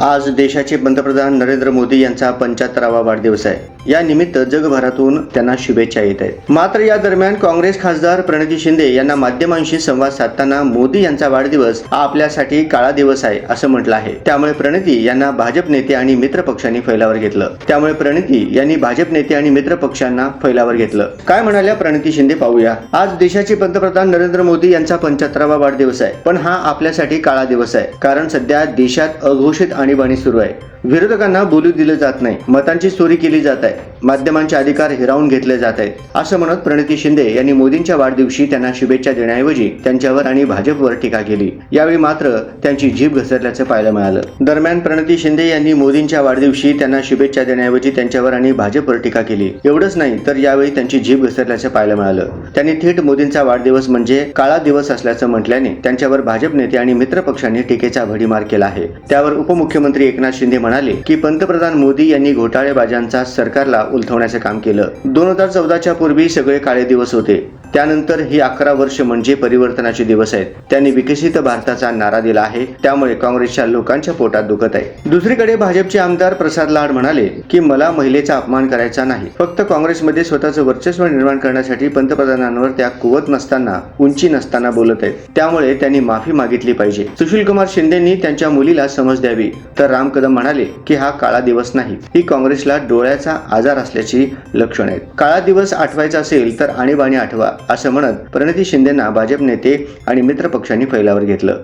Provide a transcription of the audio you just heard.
आज देशाचे पंतप्रधान नरेंद्र मोदी यांचा पंच्याहत्तरावा वाढदिवस आहे. या निमित्त जगभरातून त्यांना शुभेच्छा येत आहेत. मात्र या दरम्यान काँग्रेस खासदार प्रणिती शिंदे यांना माध्यमांशी संवाद साधताना मोदी यांचा वाढदिवस हा आपल्यासाठी काळा दिवस आहे असं म्हटलं आहे. त्यामुळे प्रणिती यांना भाजप नेते आणि मित्र पक्षांनी फैलावर घेतलं. त्यामुळे प्रणिती यांनी भाजप नेते आणि मित्र पक्षांना फैलावर घेतलं. काय म्हणाल्या प्रणिती शिंदे पाहूया. आज देशाचे पंतप्रधान नरेंद्र मोदी यांचा पंच्याहत्तरावा वाढदिवस आहे पण हा आपल्यासाठी काळा दिवस आहे कारण सध्या देशात अघोषित आणीबाणी सुरू आहे. विरोधकांना बोलू दिलं जात नाही मतांची चोरी केली जात आहे माध्यमांचे अधिकार हिरावून घेतले जात आहेत असं म्हणत प्रणिती शिंदे यांनी मोदींच्या वाढदिवशी त्यांना शुभेच्छा देण्याऐवजी त्यांच्यावर आणि भाजपवर टीका केली. यावेळी मात्र त्यांची जीभ घसरल्याचं पाहायला मिळालं. दरम्यान प्रणिती शिंदे यांनी मोदींच्या वाढदिवशी त्यांना शुभेच्छा देण्याऐवजी त्यांच्यावर आणि भाजपवर टीका केली. एवढंच नाही तर यावेळी त्यांची जीभ घसरल्याचं पाहायला मिळालं. त्यांनी थेट मोदींचा वाढदिवस म्हणजे काळा दिवस असल्याचं म्हटल्याने त्यांच्यावर भाजप नेते आणि मित्र पक्षांनी टीकेचा भडीमार केला आहे. त्यावर उपमुख्यमंत्री एकनाथ शिंदे म्हणाले की पंतप्रधान मोदी यांनी घोटाळेबाजांचा सरकारला उलथवण्याचं काम केलं. दोन हजार चौदाच्या पूर्वी सगळे काळे दिवस होते. त्यानंतर ही अकरा वर्ष म्हणजे परिवर्तनाचे दिवस आहेत. त्यांनी विकसित भारताचा नारा दिला आहे. त्यामुळे काँग्रेसच्या लोकांच्या पोटात दुखत आहे. दुसरीकडे भाजपचे आमदार प्रसाद लाड म्हणाले की मला महिलेचा अपमान करायचा नाही. फक्त काँग्रेसमध्ये स्वतःचं वर्चस्व निर्माण करण्यासाठी पंतप्रधानांवर त्या कुवत नसताना उंची नसताना बोलत आहेत. त्यामुळे त्यांनी माफी मागितली पाहिजे. सुशील कुमार शिंदेंनी त्यांच्या मुलीला समज द्यावी. तर राम कदम म्हणाले की हा काळा दिवस नाही. ही काँग्रेसला डोळ्याचा आजार असल्याची लक्षण आहेत. काळा दिवस आठवायचा असेल तर आणीबाणी आठवा. असं म्हणत प्रणिती शिंदेना भाजप नेते आणि मित्र पक्षांनी फैलावर घेतलं.